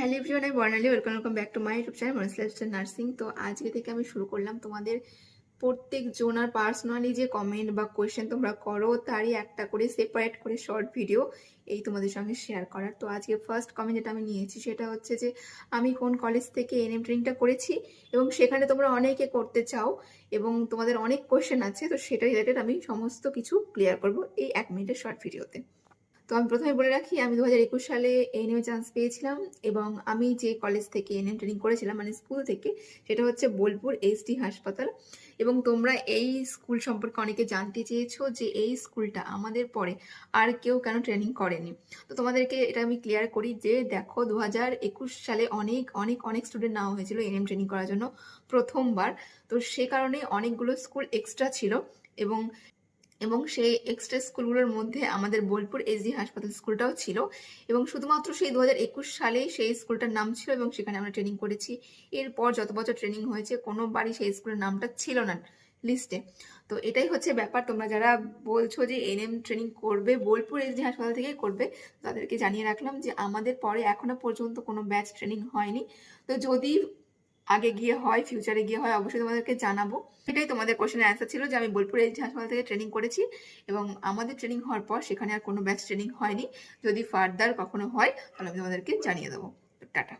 Hello everyone, আমি Barnali. Welcome welcome back to my YouTube channel মনসলাইফস্টাইল nursing তো আজকে থেকে আমি শুরু করলাম তোমাদের প্রত্যেক জনার পার্সোনালি যে কমেন্ট বা কোয়েশ্চেন তোমরা করো, তারই একটা করে সেপারেট করে শর্ট ভিডিও এই তোমাদের সঙ্গে শেয়ার করার। তো আজকে ফার্স্ট কমেন্ট যেটা আমি নিয়েছি, সেটা হচ্ছে যে আমি কোন কলেজ থেকে এনএম ট্রেনিংটা করেছি এবং সেখানে তোমরা অনেকে করতে চাও এবং তোমাদের অনেক কোয়েশ্চেন আছে, তো সেটা রিলেটেড আমি সমস্ত কিছু ক্লিয়ার করব এই এক মিনিটের শর্ট ভিডিওতে তো আমি প্রথমে বলে রাখি, আমি দু হাজার একুশ সালে এনএম চান্স পেয়েছিলাম এবং আমি যে কলেজ থেকে এনএম ট্রেনিং করেছিলাম মানে স্কুল থেকে, সেটা হচ্ছে বোলপুর এইচডি হাসপাতাল। এবং তোমরা এই স্কুল সম্পর্কে অনেকে জানতে চেয়েছো যে এই স্কুলটা আমাদের পরে আর কেউ কেন ট্রেনিং করেনি। তো তোমাদেরকে এটা আমি ক্লিয়ার করি যে দেখো দু হাজার একুশ সালে অনেক অনেক অনেক স্টুডেন্ট নেওয়া হয়েছিল এনএম ট্রেনিং করার জন্য প্রথমবার। তো সে কারণে অনেকগুলো স্কুল এক্সট্রা ছিল এবং এবং সেই এক্সট্রা স্কুলগুলোর মধ্যে আমাদের বোলপুর এসডি হাসপাতাল স্কুলটাও ছিল এবং শুধুমাত্র সেই দু হাজার একুশ সালেই সেই স্কুলটার নাম ছিল এবং সেখানে আমরা ট্রেনিং করেছি। এরপর যত বছর ট্রেনিং হয়েছে, কোনোবারই সেই স্কুলের নামটা ছিল না লিস্টে তো এটাই হচ্ছে ব্যাপার। তোমরা যারা বলছো যে এনএম ট্রেনিং করবে, বোলপুর এসডি হাসপাতাল থেকেই করবে, তাদেরকে জানিয়ে রাখলাম যে আমাদের পরে এখনও পর্যন্ত কোনো ব্যাচ ট্রেনিং হয়নি। তো যদি আগে গিয়ে হয় ফিউচারে গিয়ে হয়, অবশ্যই তোমাদেরকে জানাব। এটাই তোমাদের কোশ্চেনের অ্যান্সার ছিল যে আমি বোলপুর এইচ হাসপাতাল থেকে ট্রেনিং করেছি এবং আমাদের ট্রেনিং হওয়ার পর সেখানে আর কোনো ব্যাচ ট্রেনিং হয়নি। যদি ফার্দার কখনো হয়, তাহলে আমি তোমাদেরকে জানিয়ে দেবো। টাটা।